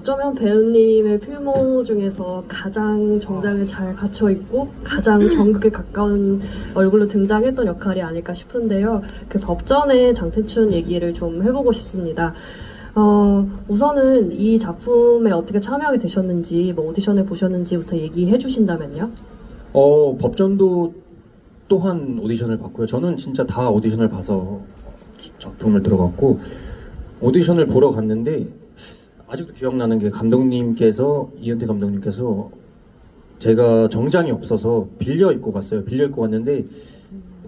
어쩌면 배우님의 필모 중에서 가장 정장을 잘 갖춰 입고 가장 정극에 가까운 얼굴로 등장했던 역할이 아닐까 싶은데요. 그 법전의 장태춘 얘기를 좀 해보고 싶습니다. 어, 우선은 이 작품에 어떻게 참여하게 되셨는지, 뭐 오디션을 보셨는지부터 얘기해 주신다면요. 어, 법전도 또한 오디션을 봤고요. 저는 진짜 다 오디션을 봐서 작품을 들어갔고, 오디션을 보러 갔는데, 아직도 기억나는 게 감독님께서, 이현태 감독님께서 제가 정장이 없어서 빌려 입고 갔어요. 빌려 입고 갔는데,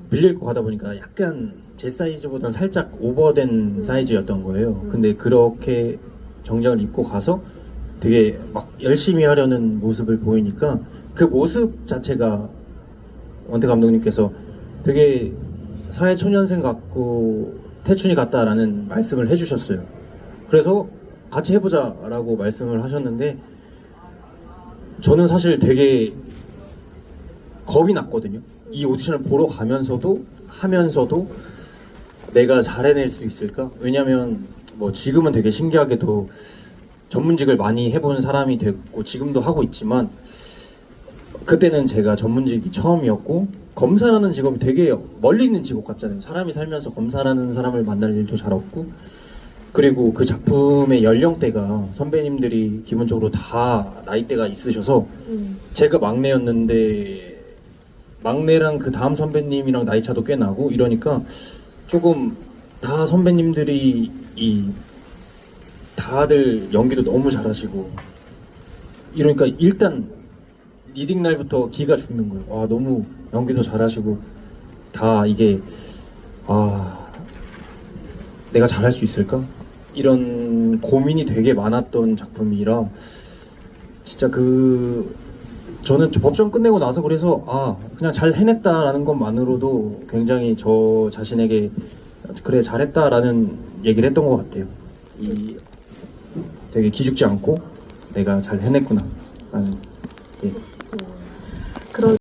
빌려 입고 가다 보니까 약간 제 사이즈보다는 살짝 오버된 사이즈였던 거예요. 근데 그렇게 정장을 입고 가서 되게 막 열심히 하려는 모습을 보이니까 그 모습 자체가 원태 감독님께서 되게 사회 초년생 같고 태춘이 같다라는 말씀을 해주셨어요. 그래서 같이 해보자라고 말씀을 하셨는데 저는 사실 되게 겁이 났거든요. 이 오디션을 보러 가면서도 하면서도 내가 잘 해낼 수 있을까? 왜냐면 뭐 지금은 되게 신기하게도 전문직을 많이 해본 사람이 됐고 지금도 하고 있지만 그때는 제가 전문직이 처음이었고 검사라는 직업이 되게 멀리 있는 직업 같잖아요. 사람이 살면서 검사라는 사람을 만날 일도 잘 없고 그리고 그 작품의 연령대가 선배님들이 기본적으로 다 나이대가 있으셔서 음, 제가 막내였는데 막내랑 그 다음 선배님이랑 나이 차도 꽤 나고 이러니까 조금 다 선배님들이 이 다들 연기도 너무 잘하시고 이러니까 일단 리딩 날부터 기가 죽는 거예요. 와 너무 연기도 잘하시고 다 이게 아 내가 잘할 수 있을까 이런 고민이 되게 많았던 작품이라 진짜 그 저는 저 법정 끝내고 나서 그래서 아 그냥 잘 해냈다라는 것만으로도 굉장히 저 자신에게 그래 잘했다라는 얘기를 했던 것 같아요. 이 되게 기죽지 않고 내가 잘 해냈구나 라는 예. 그런